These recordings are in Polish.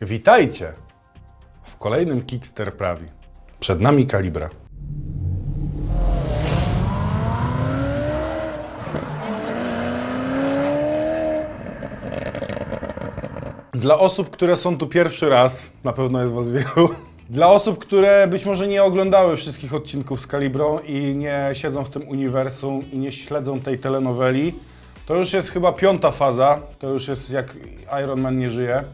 Witajcie w kolejnym Kickster Prawi. Przed nami kalibra. Dla osób, które są tu pierwszy raz, na pewno jest Was wielu. Dla osób, które być może nie oglądały wszystkich odcinków z Kalibrą i nie siedzą w tym uniwersum i nie śledzą tej telenoweli, to już jest chyba piąta faza. To już jest jak Iron Man nie żyje.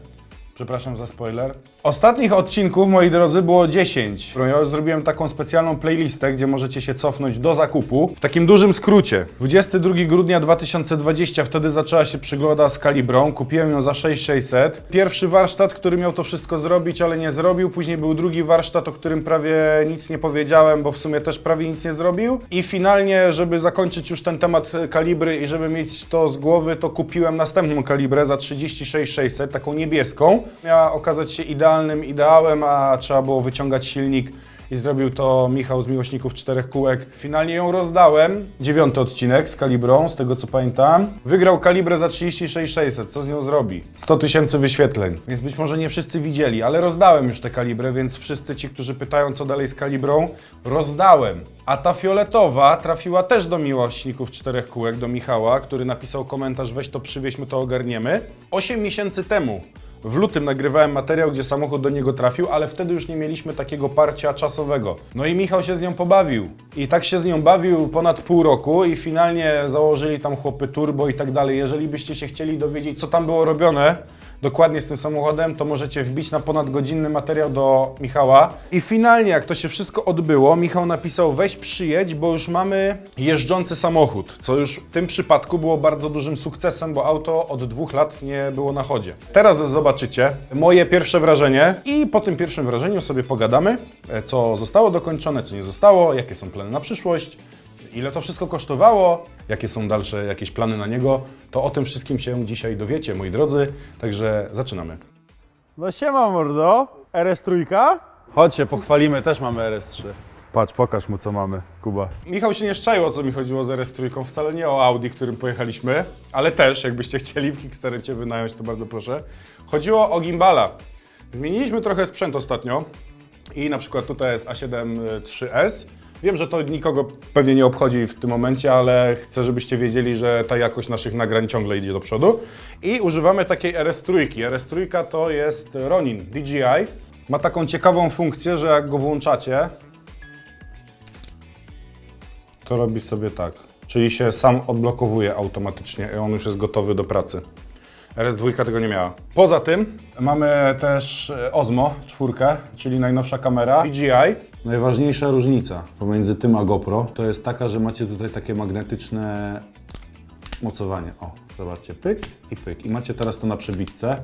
Przepraszam za spoiler. Ostatnich odcinków, moi drodzy, było 10. Ja zrobiłem taką specjalną playlistę, gdzie możecie się cofnąć do zakupu. W takim dużym skrócie. 22 grudnia 2020, wtedy zaczęła się przygoda z Kalibrą. Kupiłem ją za 6600. Pierwszy warsztat, który miał to wszystko zrobić, ale nie zrobił. Później był drugi warsztat, o którym prawie nic nie powiedziałem, bo w sumie też prawie nic nie zrobił. I finalnie, żeby zakończyć już ten temat e, kalibry i żeby mieć to z głowy, to kupiłem następną kalibrę za 36600, taką niebieską. Miała okazać się idealnym ideałem, a trzeba było wyciągać silnik i zrobił to Michał z Miłośników Czterech Kółek. Finalnie ją rozdałem. Dziewiąty odcinek z kalibrą, z tego co pamiętam. Wygrał kalibrę za 36600. Co z nią zrobi? 100 tysięcy wyświetleń. Więc być może nie wszyscy widzieli, ale rozdałem już tę kalibrę, więc wszyscy ci, którzy pytają co dalej z kalibrą, rozdałem. A ta fioletowa trafiła też do Miłośników Czterech Kółek, do Michała, który napisał komentarz, weź to przywieź, my to ogarniemy. 8 miesięcy temu w lutym nagrywałem materiał, gdzie samochód do niego trafił, ale wtedy już nie mieliśmy takiego parcia czasowego. No i Michał się z nią pobawił. I tak się z nią bawił ponad pół roku i finalnie założyli tam chłopy turbo i tak dalej. Jeżeli byście się chcieli dowiedzieć, co tam było robione dokładnie z tym samochodem, to możecie wbić na ponadgodzinny materiał do Michała. I finalnie, jak to się wszystko odbyło, Michał napisał weź przyjedź, bo już mamy jeżdżący samochód, co już w tym przypadku było bardzo dużym sukcesem, bo auto od dwóch lat nie było na chodzie. Teraz zobaczycie moje pierwsze wrażenie i po tym pierwszym wrażeniu sobie pogadamy, e, co zostało dokończone, co nie zostało, jakie są plany na przyszłość, ile to wszystko kosztowało, jakie są dalsze jakieś plany na niego, to o tym wszystkim się dzisiaj dowiecie, moi drodzy. Także zaczynamy. No siema mordo, RS3? Chodź się, pochwalimy, też mamy RS3. Patrz, pokaż mu co mamy, Kuba. Michał się nie szczaił, o co mi chodziło z RS3, wcale nie o Audi, którym pojechaliśmy, ale też, jakbyście chcieli w Kickstartercie wynająć, to bardzo proszę. Chodziło o gimbala. Zmieniliśmy trochę sprzęt ostatnio i na przykład tutaj jest A7 3S. Wiem, że to nikogo pewnie nie obchodzi w tym momencie, ale chcę, żebyście wiedzieli, że ta jakość naszych nagrań ciągle idzie do przodu. I używamy takiej RS3. RS3 to jest Ronin DJI. Ma taką ciekawą funkcję, że jak go włączacie, to robi sobie tak. Czyli się sam odblokowuje automatycznie i on już jest gotowy do pracy. RS2 tego nie miała. Poza tym mamy też e, Osmo 4, czyli najnowsza kamera DJI. Najważniejsza różnica pomiędzy tym a GoPro to jest taka, że macie tutaj takie magnetyczne mocowanie. O, zobaczcie, pyk i pyk. I macie teraz to na przebitce.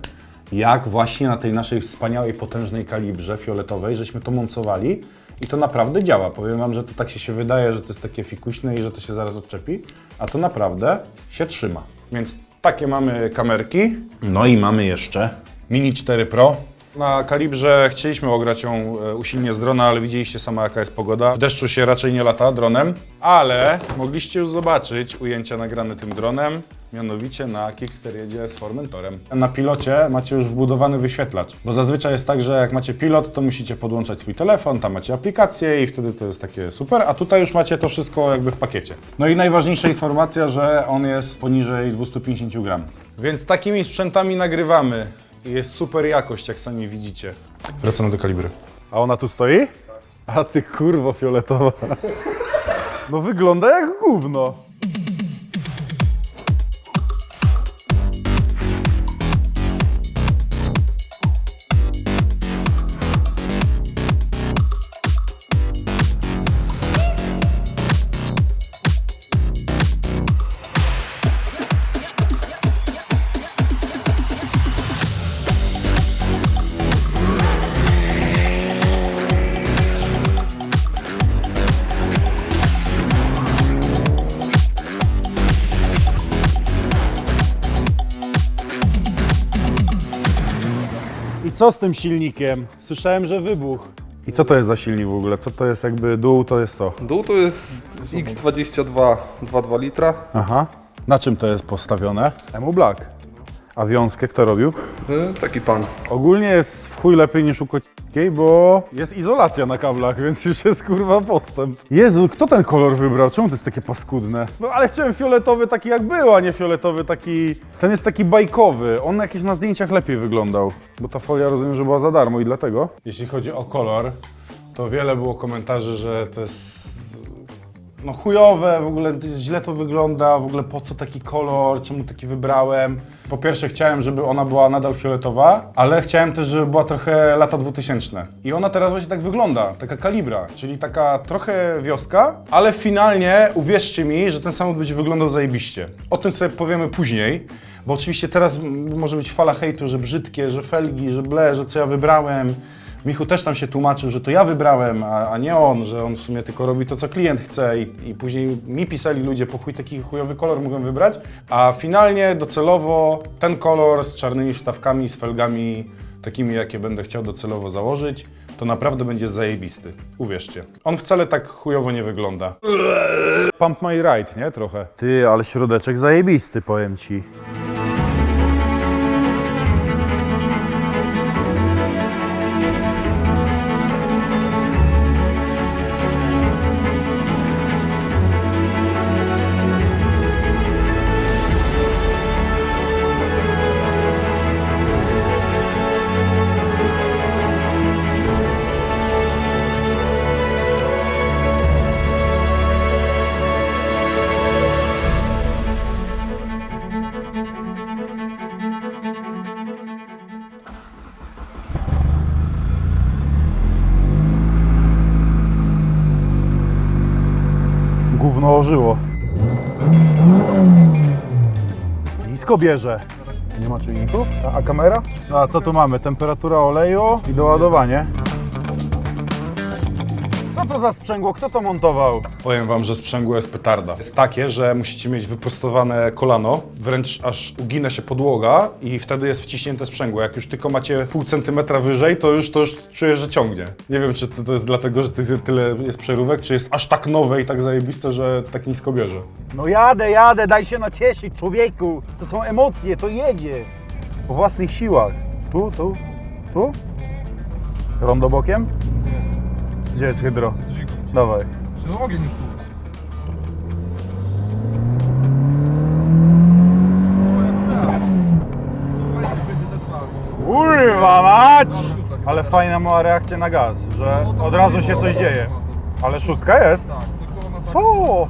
Jak właśnie na tej naszej wspaniałej, potężnej kalibrze fioletowej, żeśmy to mocowali i to naprawdę działa. Powiem Wam, że to tak się, się wydaje, że to jest takie fikuśne i że to się zaraz odczepi, a to naprawdę się trzyma. Więc takie mamy kamerki. No i mamy jeszcze Mini 4 Pro. Na kalibrze chcieliśmy ograć ją e, usilnie z drona, ale widzieliście sama jaka jest pogoda. W deszczu się raczej nie lata dronem, ale mogliście już zobaczyć ujęcia nagrane tym dronem, mianowicie na Kickster jedzie z Formentorem. Na pilocie macie już wbudowany wyświetlacz, bo zazwyczaj jest tak, że jak macie pilot, to musicie podłączać swój telefon, tam macie aplikację i wtedy to jest takie super, a tutaj już macie to wszystko jakby w pakiecie. No i najważniejsza informacja, że on jest poniżej 250 gram. Więc takimi sprzętami nagrywamy. Jest super jakość, jak sami widzicie. Wracamy do kalibry. A ona tu stoi? A ty kurwo fioletowa. No wygląda jak gówno. Co z tym silnikiem? Słyszałem, że wybuch. I co to jest za silnik w ogóle? Co to jest jakby dół, to jest co? Dół to jest X22 2,2 litra. Aha. Na czym to jest postawione? Emu Black. A wiązkę kto robił? Y, Taki pan. Ogólnie jest w chuj lepiej niż u Kocickiej, bo jest izolacja na kablach, więc już jest kurwa postęp. Jezu, kto ten kolor wybrał? Czemu to jest takie paskudne? No ale chciałem fioletowy taki jak był, a nie fioletowy taki... Ten jest taki bajkowy. On jakiś na zdjęciach lepiej wyglądał. Bo ta folia rozumiem, że była za darmo i dlatego. Jeśli chodzi o kolor, to wiele było komentarzy, że to jest no chujowe, w ogóle źle to wygląda, w ogóle po co taki kolor, czemu taki wybrałem. Po pierwsze chciałem, żeby ona była nadal fioletowa, ale chciałem też, żeby była trochę lata 2000. I ona teraz właśnie tak wygląda, taka kalibra, czyli taka trochę wioska, ale finalnie uwierzcie mi, że ten samochód będzie wyglądał zajebiście. O tym sobie powiemy później, bo oczywiście teraz może być fala hejtu, że brzydkie, że felgi, że ble, że co ja wybrałem. Michu też tam się tłumaczył, że to ja wybrałem, a, a nie on, że on w sumie tylko robi to, co klient chce i, i później mi pisali ludzie, po chuj taki chujowy kolor mogłem wybrać, a finalnie docelowo ten kolor z czarnymi wstawkami, z felgami takimi, jakie będę chciał docelowo założyć, to naprawdę będzie zajebisty. Uwierzcie. On wcale tak chujowo nie wygląda. Pump my ride, nie? Trochę. Ty, ale środeczek zajebisty, powiem ci. Nie ma czujniku? A, a kamera? No a co tu mamy? Temperatura oleju i doładowanie. To za sprzęgło? Kto to montował? Powiem wam, że sprzęgło jest petarda. Jest takie, że musicie mieć wyprostowane kolano, wręcz aż ugina się podłoga i wtedy jest wciśnięte sprzęgło. Jak już tylko macie pół centymetra wyżej, to już, to już czuję, że ciągnie. Nie wiem, czy to, to jest dlatego, że ty, tyle jest przerówek, czy jest aż tak nowe i tak zajebiste, że tak nisko bierze. No jadę, jadę, daj się nacieszyć, człowieku. To są emocje, to jedzie. Po własnych siłach. Tu, tu, tu? Rondo bokiem? Gdzie jest hydro? Dawaj. Czy ogień już tu? Kurwa mać! Ale fajna mała reakcja na gaz, że od razu się coś dzieje. Ale szóstka jest? Co?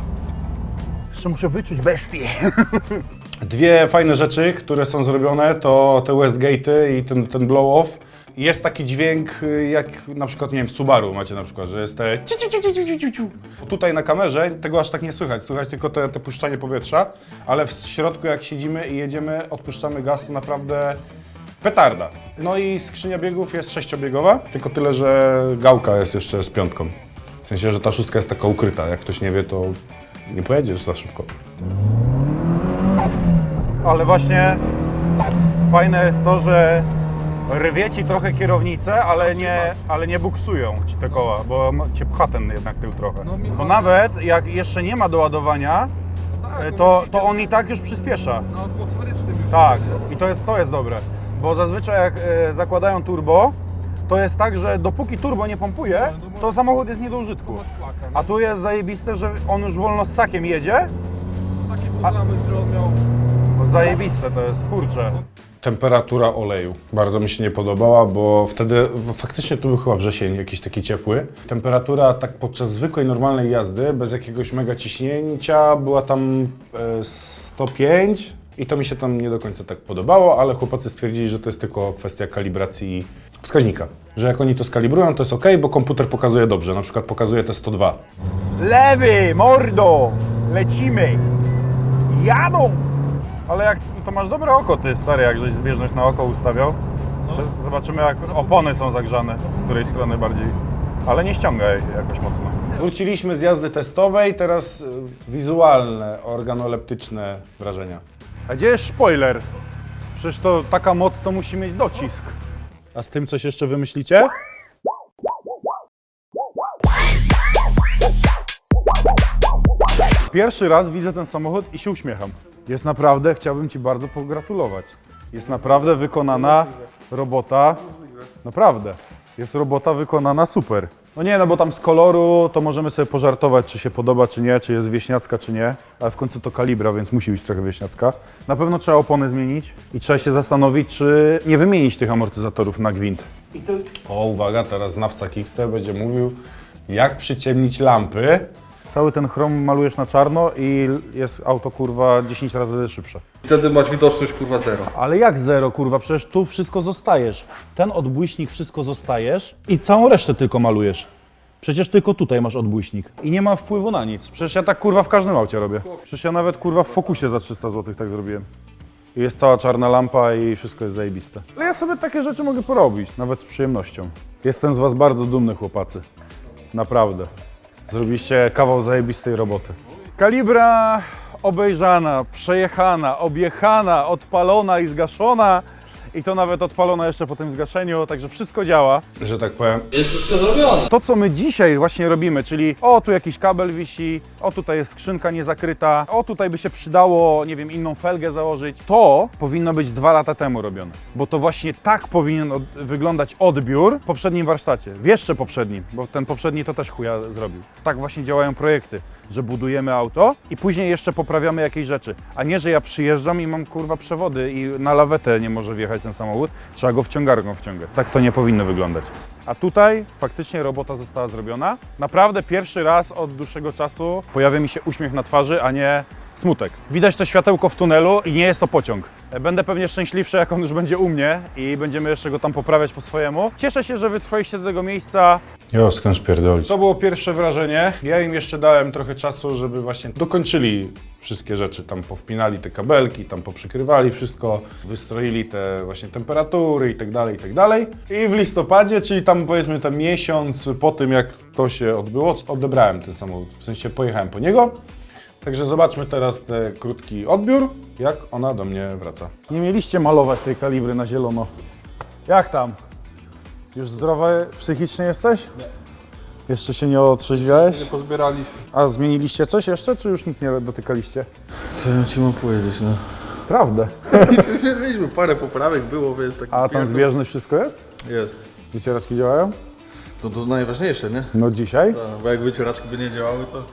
Jeszcze muszę wyczuć bestię. Dwie fajne rzeczy, które są zrobione, to te Westgate'y i ten, ten blow-off. Jest taki dźwięk, y, jak na przykład, nie wiem, w Subaru macie na przykład, że jest te. Tutaj na kamerze tego aż tak nie słychać, słychać tylko te, te puszczanie powietrza, ale w środku jak siedzimy i jedziemy, odpuszczamy gaz, to naprawdę petarda. No i skrzynia biegów jest sześciobiegowa, tylko tyle, że gałka jest jeszcze z piątką. W sensie, że ta szóstka jest taka ukryta, jak ktoś nie wie, to nie pojedziesz za szybko. Ale właśnie fajne jest to, że rwie ci trochę kierownicę, ale nie, ale nie buksują ci te koła, bo cię pcha ten jednak tył trochę. No, Bo nawet jak jeszcze nie ma doładowania, e, to, to on i tak już przyspiesza. na atmosferycznym już Tak, jest. i to jest, to jest dobre. Bo zazwyczaj jak e, zakładają turbo, to jest tak, że dopóki turbo nie pompuje, to samochód jest nie do użytku. Masz flaka, no. A tu jest zajebiste, że on już wolno z sakiem jedzie. Takie programy, że on miał... Zajebiste to jest, kurczę. Temperatura oleju bardzo mi się nie podobała, bo wtedy faktycznie tu był chyba wrzesień jakiś taki ciepły. Temperatura tak podczas zwykłej, normalnej jazdy, bez jakiegoś mega ciśnięcia, była tam e, 105 i to mi się tam nie do końca tak podobało, ale chłopacy stwierdzili, że to jest tylko kwestia kalibracji wskaźnika. Że jak oni to skalibrują, to jest ok, bo komputer pokazuje dobrze, na przykład pokazuje te 102. Lewy, mordo! Lecimy! Jadą! Ale jak to masz dobre oko, ty stary, jak żeś zbieżność na oko ustawiał. Że Zobaczymy, jak opony są zagrzane, z której strony bardziej. Ale nie ściągaj jakoś mocno. Wróciliśmy z jazdy testowej, teraz y, wizualne, organoleptyczne wrażenia. A gdzie jest spoiler? Przecież to taka moc to musi mieć docisk. A z tym coś jeszcze wymyślicie? Pierwszy raz widzę ten samochód i się uśmiecham. Jest naprawdę, chciałbym Ci bardzo pogratulować. Jest naprawdę wykonana robota. Naprawdę. Jest robota wykonana super. No nie, no bo tam z koloru to możemy sobie pożartować, czy się podoba, czy nie, czy jest wieśniacka, czy nie, ale w końcu to kalibra, więc musi być trochę wieśniacka. Na pewno trzeba opony zmienić i trzeba się zastanowić, czy nie wymienić tych amortyzatorów na gwint. O, uwaga, teraz znawca Kickster będzie mówił, jak przyciemnić lampy. Cały ten chrom malujesz na czarno i jest auto kurwa 10 razy szybsze. Wtedy masz widoczność kurwa zero. Ale jak zero, kurwa? Przecież tu wszystko zostajesz. Ten odbłyśnik wszystko zostajesz i całą resztę tylko malujesz. Przecież tylko tutaj masz odbłyśnik. I nie ma wpływu na nic. Przecież ja tak kurwa w każdym aucie robię. Przecież ja nawet kurwa w Focusie za 300 zł tak zrobiłem. I jest cała czarna lampa i wszystko jest zajebiste. Ale ja sobie takie rzeczy mogę porobić, nawet z przyjemnością. Jestem z was bardzo dumny, chłopacy. Naprawdę. Zrobiliście kawał zajebistej roboty. Kalibra obejrzana, przejechana, objechana, odpalona i zgaszona. I to nawet odpalona jeszcze po tym zgaszeniu, także wszystko działa. Że tak powiem, To, co my dzisiaj właśnie robimy, czyli o, tu jakiś kabel wisi, o, tutaj jest skrzynka niezakryta, o, tutaj by się przydało, nie wiem, inną felgę założyć, to powinno być dwa lata temu robione. Bo to właśnie tak powinien od, wyglądać odbiór w poprzednim warsztacie, w jeszcze poprzednim, bo ten poprzedni to też chuja zrobił. Tak właśnie działają projekty, że budujemy auto i później jeszcze poprawiamy jakieś rzeczy, a nie, że ja przyjeżdżam i mam kurwa przewody i na lawetę nie może wjechać ten samochód, trzeba go wciągarką wciągać. Tak to nie powinno wyglądać. A tutaj faktycznie robota została zrobiona. Naprawdę pierwszy raz od dłuższego czasu pojawia mi się uśmiech na twarzy, a nie smutek. Widać to światełko w tunelu i nie jest to pociąg. Będę pewnie szczęśliwszy, jak on już będzie u mnie i będziemy jeszcze go tam poprawiać po swojemu. Cieszę się, że wytrwaliście do tego miejsca. jo, skąd pierdolić. To było pierwsze wrażenie. Ja im jeszcze dałem trochę czasu, żeby właśnie dokończyli wszystkie rzeczy. Tam powpinali te kabelki, tam poprzykrywali wszystko, wystroili te właśnie temperatury i tak dalej, i tak dalej. I w listopadzie, czyli tam powiedzmy ten miesiąc po tym, jak to się odbyło, odebrałem ten samochód. W sensie pojechałem po niego. Także zobaczmy teraz ten krótki odbiór, jak ona do mnie wraca. Nie mieliście malować tej kalibry na zielono. Jak tam? Już zdrowy psychicznie jesteś? Nie. Jeszcze się nie otrzeźwiałeś? Nie pozbierali. A zmieniliście coś jeszcze, czy już nic nie dotykaliście? Co ja ci mam powiedzieć, no? Prawdę. Nic nie zmieniliśmy, parę poprawek było, wiesz, tak. A tam zbieżność wszystko jest? Jest. Wycieraczki działają? To, to najważniejsze, nie? No dzisiaj? Tak, bo jak wycieraczki by nie działały, to...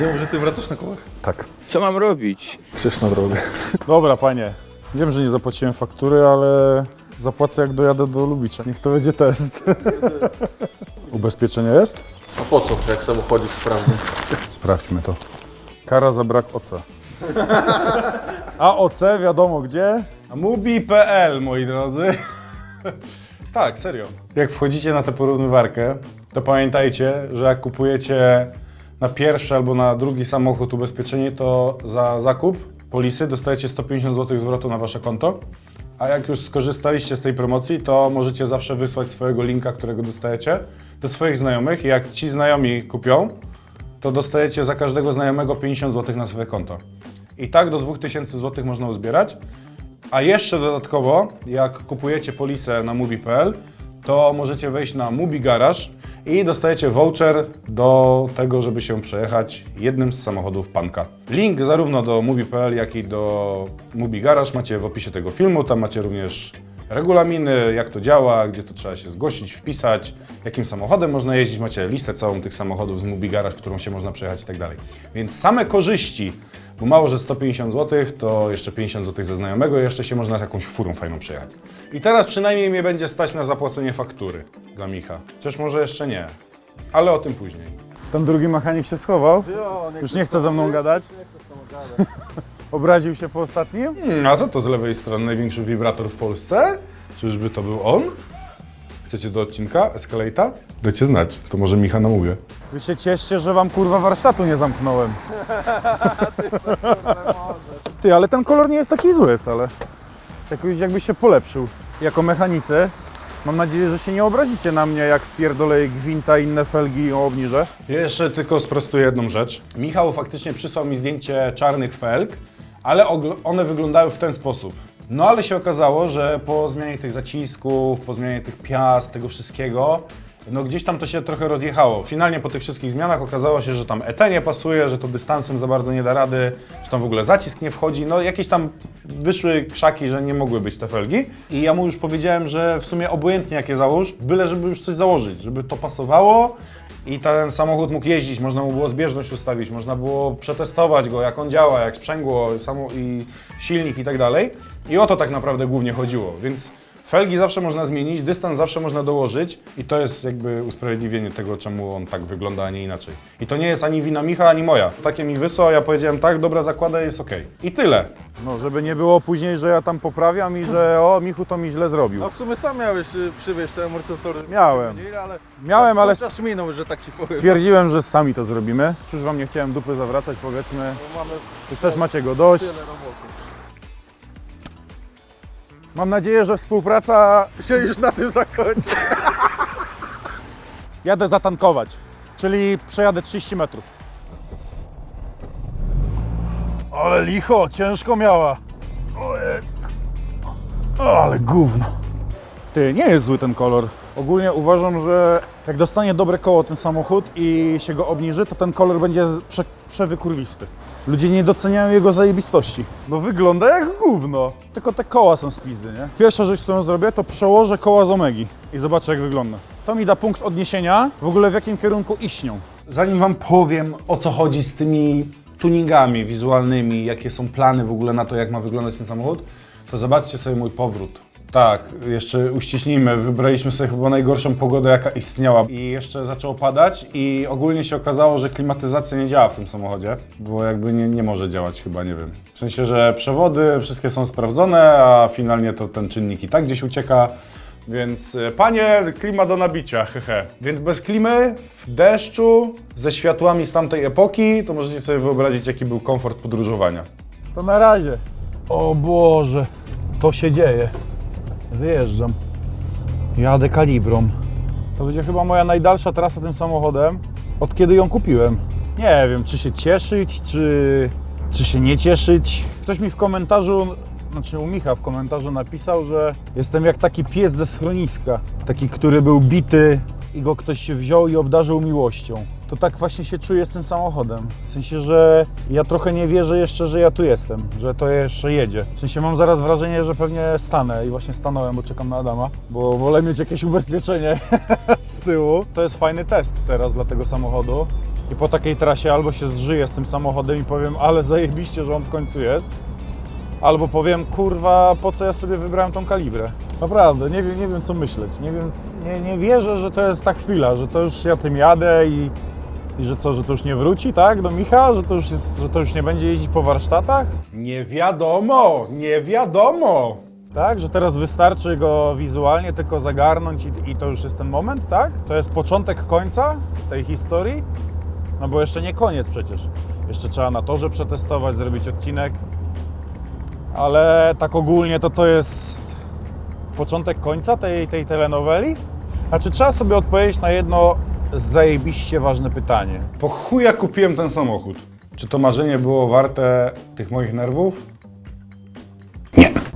Nie wiem, że ty wracasz na kołach? Tak. Co mam robić? Krzyż na drogę. Dobra, panie. Wiem, że nie zapłaciłem faktury, ale zapłacę jak dojadę do Lubicza. Niech to będzie test. Ubezpieczenie jest? A po co, jak samochodzik sprawny? Sprawdźmy to. Kara za brak OC. A OC wiadomo gdzie? Mubi.pl, moi drodzy. tak, serio. Jak wchodzicie na tę porównywarkę, to pamiętajcie, że jak kupujecie na pierwszy albo na drugi samochód ubezpieczenie, to za zakup polisy dostajecie 150 zł zwrotu na wasze konto. A jak już skorzystaliście z tej promocji, to możecie zawsze wysłać swojego linka, którego dostajecie, do swoich znajomych. I jak ci znajomi kupią, to dostajecie za każdego znajomego 50 zł na swoje konto. I tak do 2000 zł można uzbierać. A jeszcze dodatkowo, jak kupujecie polisę na mubi.pl, to możecie wejść na Mubi Garage i dostajecie voucher do tego, żeby się przejechać jednym z samochodów Panka. Link zarówno do mubi.pl, jak i do Mubi Garage macie w opisie tego filmu. Tam macie również regulaminy, jak to działa, gdzie to trzeba się zgłosić, wpisać, jakim samochodem można jeździć. Macie listę całą tych samochodów z Mubi Garage, którą się można przejechać i tak dalej. Więc same korzyści, bo mało, że 150 zł, to jeszcze 50 zł ze znajomego i jeszcze się można z jakąś furą fajną przejechać. I teraz przynajmniej mnie będzie stać na zapłacenie faktury dla Micha. Chociaż może jeszcze nie, ale o tym później. Ten drugi mechanik się schował. Już nie chce ze mną gadać. Obraził się po ostatnim? Hmm, a co to z lewej strony największy wibrator w Polsce? Czyżby to był on? Chcecie do odcinka Escalate'a? Dajcie znać, to może Micha namówię. Wy się cieszcie, że wam kurwa warsztatu nie zamknąłem. Ty, ale ten kolor nie jest taki zły wcale. Jakoś jakby się polepszył. Jako mechanicy mam nadzieję, że się nie obrazicie na mnie, jak wpierdolę gwinta i inne felgi o obniżę. Ja Jeszcze tylko sprostuję jedną rzecz. Michał faktycznie przysłał mi zdjęcie czarnych felg, ale ogl- one wyglądały w ten sposób. No ale się okazało, że po zmianie tych zacisków, po zmianie tych piast, tego wszystkiego, no gdzieś tam to się trochę rozjechało. Finalnie po tych wszystkich zmianach okazało się, że tam ET nie pasuje, że to dystansem za bardzo nie da rady, że tam w ogóle zacisk nie wchodzi. No jakieś tam wyszły krzaki, że nie mogły być te felgi. I ja mu już powiedziałem, że w sumie obojętnie jakie załóż, byle żeby już coś założyć, żeby to pasowało i ten samochód mógł jeździć, można mu było zbieżność ustawić, można było przetestować go, jak on działa, jak sprzęgło samo i silnik i tak dalej. I o to tak naprawdę głównie chodziło, więc felgi zawsze można zmienić, dystans zawsze można dołożyć i to jest jakby usprawiedliwienie tego, czemu on tak wygląda, a nie inaczej. I to nie jest ani wina Micha, ani moja. Takie mi wysłał, ja powiedziałem tak, dobra, zakładaj, jest okej. I tyle. No, żeby nie było później, że ja tam poprawiam i że o, Michu to mi źle zrobił. No w sumie sam miałeś y, przywieźć te amortyzatory. Miałem. Ale Miałem, ale czas minął, że tak ci powiem. stwierdziłem, że sami to zrobimy. Już wam nie chciałem dupy zawracać, powiedzmy. Bo mamy Już też macie go dość. tyle roboty. Mam nadzieję, że współpraca... Się już na tym zakończy. Jadę zatankować, czyli przejadę 30 metrów. Ale licho, ciężko miała. O jest. Ale gówno. Ty, nie jest zły ten kolor. Ogólnie uważam, że jak dostanie dobre koło ten samochód i się go obniży, to ten kolor będzie prze, przewykurwisty. Ludzie nie doceniają jego zajebistości. No wygląda jak gówno. Tylko te koła są z pizdy, nie? Pierwsza rzecz, którą zrobię, to przełożę koła z Omegi i zobaczę jak wygląda. To mi da punkt odniesienia w ogóle w jakim kierunku iśnią. Zanim Wam powiem, o co chodzi z tymi tuningami wizualnymi, jakie są plany w ogóle na to, jak ma wyglądać ten samochód, to zobaczcie sobie mój powrót. Tak, jeszcze uściśnijmy, wybraliśmy sobie chyba najgorszą pogodę, jaka istniała i jeszcze zaczęło padać i ogólnie się okazało, że klimatyzacja nie działa w tym samochodzie, bo jakby nie, nie może działać chyba, nie wiem. W sensie, że przewody wszystkie są sprawdzone, a finalnie to ten czynnik i tak gdzieś ucieka, więc e, panie, klima do nabicia, hehe. Więc bez klimy, w deszczu, ze światłami z tamtej epoki, to możecie sobie wyobrazić, jaki był komfort podróżowania. To na razie. O Boże, to się dzieje. Wyjeżdżam. Jadę kalibrą. To będzie chyba moja najdalsza trasa tym samochodem, od kiedy ją kupiłem. Nie wiem, czy się cieszyć, czy, czy się nie cieszyć. Ktoś mi w komentarzu, znaczy u Micha w komentarzu napisał, że jestem jak taki pies ze schroniska. Taki, który był bity i go ktoś się wziął i obdarzył miłością. To tak właśnie się czuję z tym samochodem. W sensie, że ja trochę nie wierzę jeszcze, że ja tu jestem, że to jeszcze jedzie. W sensie mam zaraz wrażenie, że pewnie stanę i właśnie stanąłem, bo czekam na Adama, bo wolę mieć jakieś ubezpieczenie z tyłu. To jest fajny test teraz dla tego samochodu. I po takiej trasie albo się zżyję z tym samochodem i powiem, ale zajebiście, że on w końcu jest, albo powiem, kurwa, po co ja sobie wybrałem tą kalibrę. Naprawdę, nie wiem, nie wiem co myśleć. Nie, wiem, nie, nie wierzę, że to jest ta chwila, że to już ja tym jadę i, i że co, że to już nie wróci, tak, do Micha, że to już, jest, że to już nie będzie jeździć po warsztatach, Nie wiadomo, nie wiadomo. tak, że teraz wystarczy go wizualnie tylko zagarnąć i, i to już jest ten moment, tak? To jest początek końca tej historii, no bo jeszcze nie koniec przecież. Jeszcze trzeba na torze przetestować, zrobić odcinek, ale tak ogólnie to to jest początek końca tej, tej telenoweli? A czy trzeba sobie odpowiedzieć na jedno zajebiście ważne pytanie? Po chuja kupiłem ten samochód. Czy to marzenie było warte tych moich nerwów?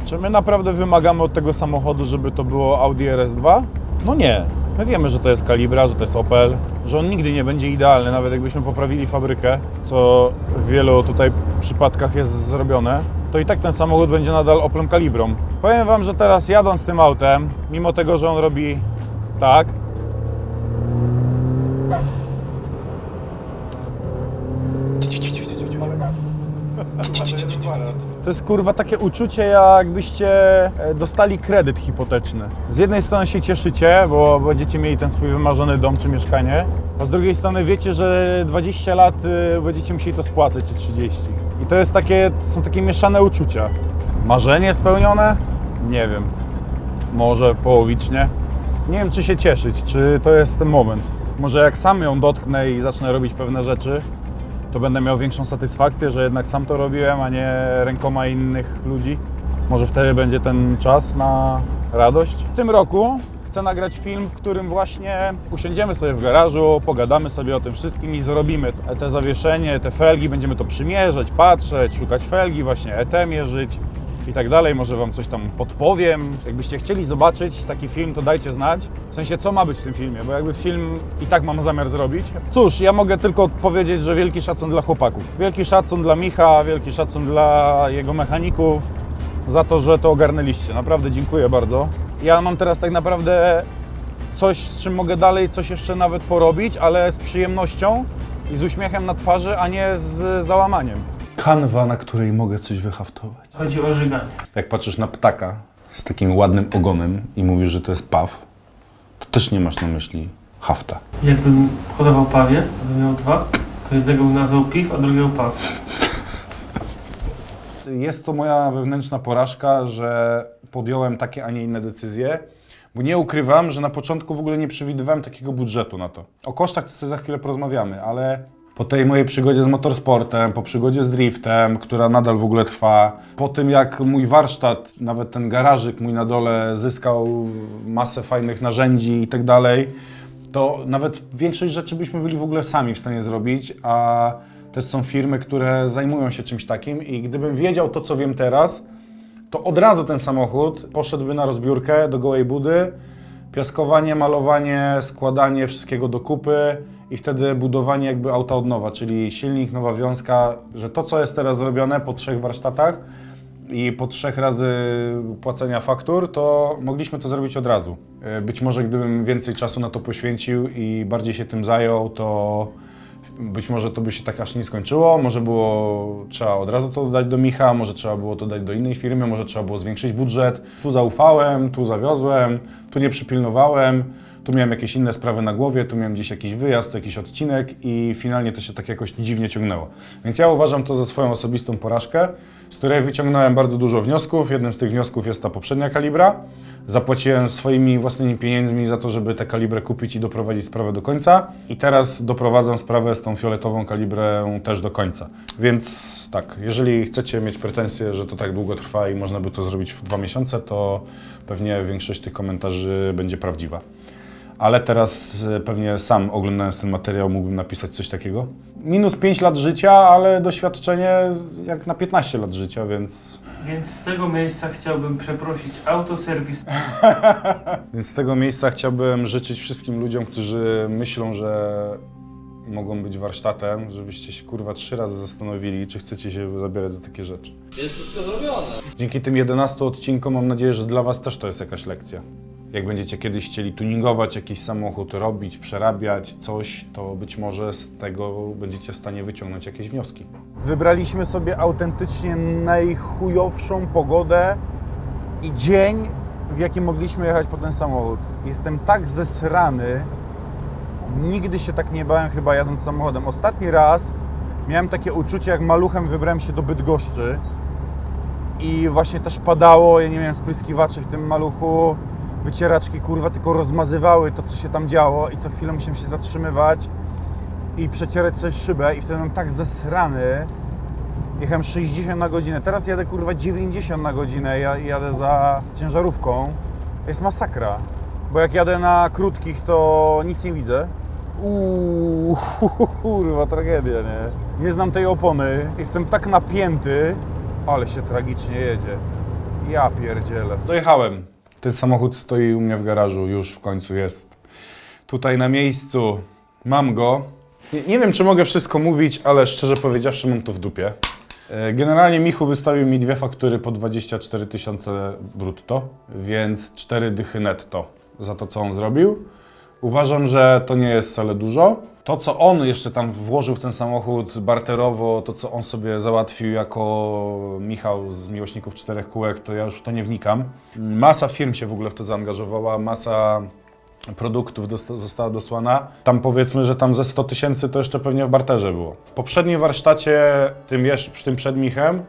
Czy my naprawdę wymagamy od tego samochodu, żeby to było Audi RS2? No nie. My wiemy, że to jest Calibra, że to jest Opel, że on nigdy nie będzie idealny, nawet jakbyśmy poprawili fabrykę, co w wielu tutaj przypadkach jest zrobione, to i tak ten samochód będzie nadal Oplem Calibrą. Powiem Wam, że teraz jadąc tym autem, mimo tego, że on robi tak, To jest kurwa takie uczucie, jakbyście e, dostali kredyt hipoteczny. Z jednej strony się cieszycie, bo będziecie mieli ten swój wymarzony dom czy mieszkanie, a z drugiej strony wiecie, że 20 lat y, będziecie musieli to spłacać czy 30. I to jest takie, to są takie mieszane uczucia. Marzenie spełnione? Nie wiem. Może połowicznie. Nie wiem, czy się cieszyć, czy to jest ten moment. Może jak sam ją dotknę i zacznę robić pewne rzeczy, to będę miał większą satysfakcję, że jednak sam to robiłem, a nie rękoma innych ludzi. Może wtedy będzie ten czas na radość. W tym roku chcę nagrać film, w którym właśnie usiądziemy sobie w garażu, pogadamy sobie o tym wszystkim i zrobimy te zawieszenie, te felgi, będziemy to przymierzać, patrzeć, szukać felgi, właśnie ET mierzyć i tak dalej, może wam coś tam podpowiem. Jakbyście chcieli zobaczyć taki film, to dajcie znać. W sensie, co ma być w tym filmie, bo jakby film i tak mam zamiar zrobić. Cóż, ja mogę tylko powiedzieć, że wielki szacun dla chłopaków. Wielki szacun dla Micha, wielki szacun dla jego mechaników za to, że to ogarnęliście. Naprawdę dziękuję bardzo. Ja mam teraz tak naprawdę coś, z czym mogę dalej coś jeszcze nawet porobić, ale z przyjemnością i z uśmiechem na twarzy, a nie z załamaniem. Kanwa, na której mogę coś wyhaftować. Chodzi o żyganie. Jak patrzysz na ptaka z takim ładnym ogonem i mówisz, że to jest paw, to też nie masz na myśli hafta. Jakbym hodował pawie, bym miał dwa, to jednego bym nazwał piw, a drugiego paw. Jest to moja wewnętrzna porażka, że podjąłem takie, a nie inne decyzje, bo nie ukrywam, że na początku w ogóle nie przewidywałem takiego budżetu na to. O kosztach to sobie za chwilę porozmawiamy, ale po tej mojej przygodzie z motorsportem, po przygodzie z driftem, która nadal w ogóle trwa, po tym jak mój warsztat, nawet ten garażyk mój na dole zyskał masę fajnych narzędzi i tak dalej, to nawet większość rzeczy byśmy byli w ogóle sami w stanie zrobić, a też są firmy, które zajmują się czymś takim i gdybym wiedział to, co wiem teraz, to od razu ten samochód poszedłby na rozbiórkę do gołej budy, piaskowanie, malowanie, składanie wszystkiego do kupy i wtedy budowanie jakby auta od nowa, czyli silnik, nowa wiązka, że to, co jest teraz zrobione po trzech warsztatach i po trzech razy płacenia faktur, to mogliśmy to zrobić od razu. E, Być może gdybym więcej czasu na to poświęcił i bardziej się tym zajął, to być może to by się tak aż nie skończyło, może było trzeba od razu to dać do Micha, może trzeba było to dać do innej firmy, może trzeba było zwiększyć budżet. Tu zaufałem, tu zawiozłem, tu nie przypilnowałem, tu miałem jakieś inne sprawy na głowie, tu miałem gdzieś jakiś wyjazd, jakiś odcinek i finalnie to się tak jakoś dziwnie ciągnęło. Więc ja uważam to za swoją osobistą porażkę, z której wyciągnąłem bardzo dużo wniosków. Jednym z tych wniosków jest ta poprzednia kalibra. Zapłaciłem swoimi własnymi pieniędzmi za to, żeby tę kalibrę kupić i doprowadzić sprawę do końca. I teraz doprowadzam sprawę z tą fioletową kalibrę też do końca. Więc tak, jeżeli chcecie mieć pretensje, że to tak długo trwa i można by to zrobić w dwa miesiące, to pewnie większość tych komentarzy będzie prawdziwa. Ale teraz e, pewnie sam oglądając ten materiał mógłbym napisać coś takiego. Minus 5 lat życia, ale doświadczenie jak na 15 lat życia, więc Więc z tego miejsca chciałbym przeprosić autoserwis Więc z tego miejsca chciałbym życzyć wszystkim ludziom, którzy myślą, że mogą być warsztatem, żebyście się kurwa trzy razy zastanowili, czy chcecie się zabierać za takie rzeczy. Jest wszystko zrobione. Dzięki tym 11 odcinkom mam nadzieję, że dla Was też to jest jakaś lekcja. Jak będziecie kiedyś chcieli tuningować jakiś samochód, robić, przerabiać coś, to być może z tego będziecie w stanie wyciągnąć jakieś wnioski. Wybraliśmy sobie autentycznie najchujowszą pogodę i dzień, w jakim mogliśmy jechać po ten samochód. Jestem tak zesrany. Nigdy się tak nie bałem chyba jadąc samochodem. Ostatni raz miałem takie uczucie, jak maluchem wybrałem się do Bydgoszczy i właśnie też padało, ja nie miałem spryskiwaczy w tym maluchu. Wycieraczki kurwa tylko rozmazywały to, co się tam działo i co chwilę musiałem się zatrzymywać i przecierać sobie szybę i wtedy byłem tak zesrany. Jechałem 60 na godzinę, teraz jadę kurwa 90 na godzinę, ja jadę za ciężarówką. Jest masakra, bo jak jadę na krótkich, to nic nie widzę. Uuu, kurwa, tragedia, nie? Nie znam tej opony, jestem tak napięty, ale się tragicznie jedzie. Ja pierdzielę. Dojechałem. Ten samochód stoi u mnie w garażu, już w końcu jest. Tutaj na miejscu. Mam go. Nie, nie wiem, czy mogę wszystko mówić, ale szczerze powiedziawszy, mam to w dupie. E, Generalnie Michu wystawił mi dwie faktury po 24 tysiące brutto, więc cztery dychy netto za to, co on zrobił. Uważam, że to nie jest wcale dużo. To, co on jeszcze tam włożył w ten samochód barterowo, to, co on sobie załatwił jako Michał z Miłośników Czterech Kółek, to ja już w to nie wnikam. Masa firm się w ogóle w to zaangażowała, masa produktów została dosłana. Tam powiedzmy, że tam ze 100 tysięcy to jeszcze pewnie w barterze było. W poprzednim warsztacie, tym, jeszcze, tym przed Michem,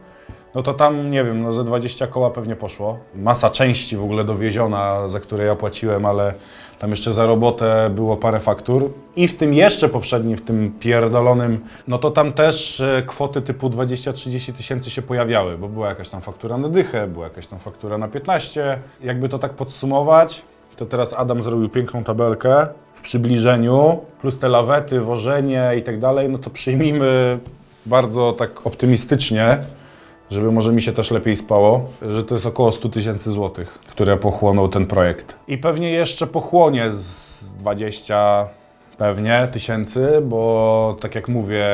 no to tam, nie wiem, no ze 20 koła pewnie poszło. Masa części w ogóle dowieziona, za które ja płaciłem, ale tam jeszcze za robotę było parę faktur. I w tym jeszcze poprzednim, w tym pierdolonym, no to tam też e, kwoty typu 20-30 tysięcy się pojawiały, bo była jakaś tam faktura na dychę, była jakaś tam faktura na 15. Jakby to tak podsumować, to teraz Adam zrobił piękną tabelkę w przybliżeniu, plus te lawety, wożenie i tak dalej, no to przyjmijmy bardzo tak optymistycznie, żeby może mi się też lepiej spało, że to jest około 100 tysięcy złotych, które pochłonął ten projekt. I pewnie jeszcze pochłonie z 20 pewnie tysięcy, bo tak jak mówię,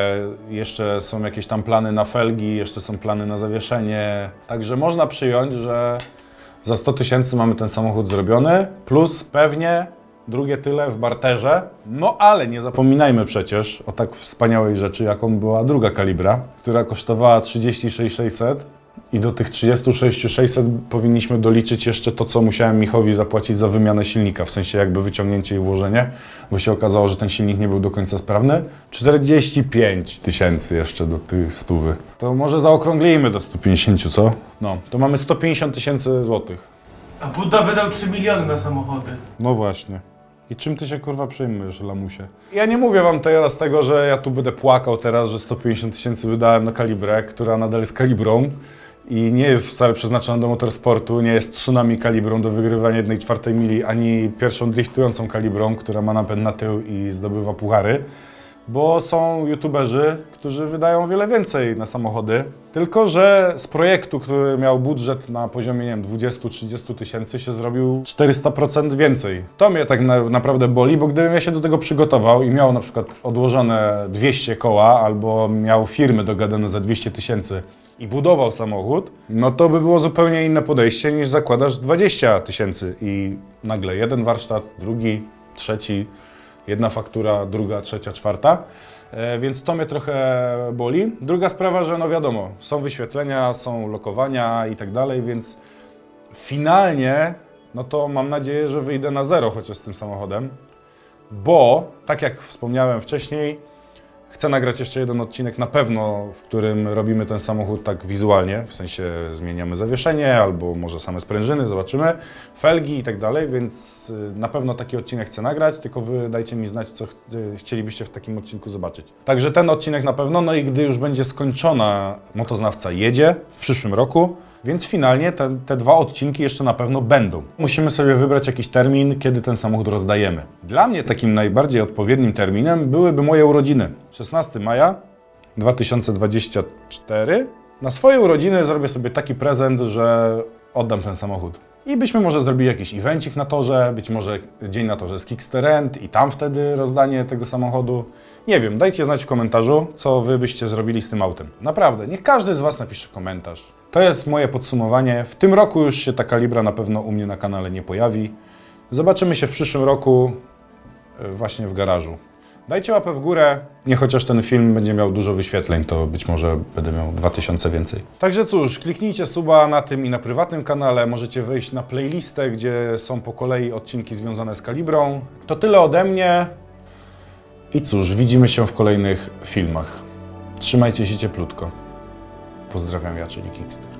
jeszcze są jakieś tam plany na felgi, jeszcze są plany na zawieszenie. Także można przyjąć, że za 100 tysięcy mamy ten samochód zrobiony, plus pewnie drugie tyle w barterze. No ale nie zapominajmy przecież o tak wspaniałej rzeczy, jaką była druga kalibra, która kosztowała 36600 i do tych 36600 powinniśmy doliczyć jeszcze to, co musiałem Michowi zapłacić za wymianę silnika, w sensie jakby wyciągnięcie i włożenie, bo się okazało, że ten silnik nie był do końca sprawny. 45 tysięcy jeszcze do tych stówy. To może zaokrąglimy do 150, co? No, to mamy 150 tysięcy złotych. A Buddha wydał 3 miliony na samochody. No właśnie. I czym ty się kurwa przejmujesz, lamusie? Ja nie mówię wam teraz tego, że ja tu będę płakał teraz, że 150 tysięcy wydałem na kalibrę, która nadal jest kalibrą i nie jest wcale przeznaczona do motorsportu, nie jest tsunami kalibrą do wygrywania jednej czwartej mili, ani pierwszą driftującą kalibrą, która ma napęd na tył i zdobywa puchary. Bo są youtuberzy, którzy wydają wiele więcej na samochody. Tylko, że z projektu, który miał budżet na poziomie, nie wiem, 20-30 tysięcy, się zrobił 400% więcej. To mnie tak na, naprawdę boli, bo gdybym ja się do tego przygotował i miał na przykład odłożone 200 koła, albo miał firmy dogadane za 200 tysięcy i budował samochód, no to by było zupełnie inne podejście niż zakładasz 20 tysięcy i nagle jeden warsztat, drugi, trzeci, Jedna faktura, druga, trzecia, czwarta. E, Więc to mnie trochę boli. Druga sprawa, że no wiadomo, są wyświetlenia, są lokowania i tak dalej, więc finalnie, no to mam nadzieję, że wyjdę na zero chociaż z tym samochodem, bo tak jak wspomniałem wcześniej, chcę nagrać jeszcze jeden odcinek na pewno, w którym robimy ten samochód tak wizualnie, w sensie zmieniamy zawieszenie albo może same sprężyny, zobaczymy, felgi i tak dalej, więc y, na pewno taki odcinek chcę nagrać, tylko wy dajcie mi znać, co ch- chcielibyście w takim odcinku zobaczyć. Także ten odcinek na pewno, no i gdy już będzie skończona Motoznawca jedzie w przyszłym roku, więc finalnie te, te dwa odcinki jeszcze na pewno będą. Musimy sobie wybrać jakiś termin, kiedy ten samochód rozdajemy. Dla mnie takim najbardziej odpowiednim terminem byłyby moje urodziny. 16 maja 2024. Na swoje urodziny zrobię sobie taki prezent, że oddam ten samochód. I byśmy może zrobili jakiś evencik na torze, być może dzień na torze z Kickster Rent i tam wtedy rozdanie tego samochodu. Nie wiem, dajcie znać w komentarzu, co wy byście zrobili z tym autem. Naprawdę, niech każdy z was napisze komentarz. To jest moje podsumowanie. W tym roku już się ta kalibra na pewno u mnie na kanale nie pojawi. Zobaczymy się w przyszłym roku e, właśnie w garażu. Dajcie łapę w górę. Nie chociaż ten film będzie miał dużo wyświetleń, to być może będę miał 2000 więcej. Także cóż, kliknijcie suba na tym i na prywatnym kanale. Możecie wejść na playlistę, gdzie są po kolei odcinki związane z kalibrą. To tyle ode mnie. I cóż, widzimy się w kolejnych filmach. Trzymajcie się cieplutko. Pozdrawiam ja, czyli Kickster.